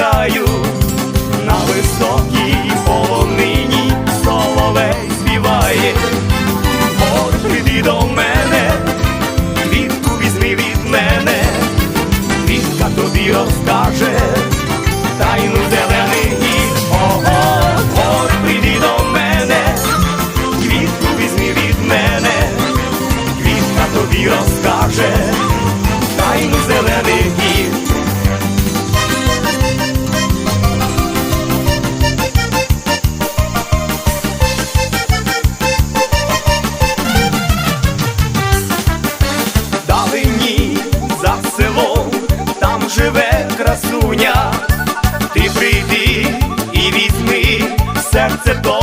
чекаю на високій полонині соловей співає. От прийди до мене, квітку візьми від мене, квітка тобі розкаже тайну зелених гір. Ого, от прийди до мене, квітку візьми від мене, квітка тобі розкаже c'est bon.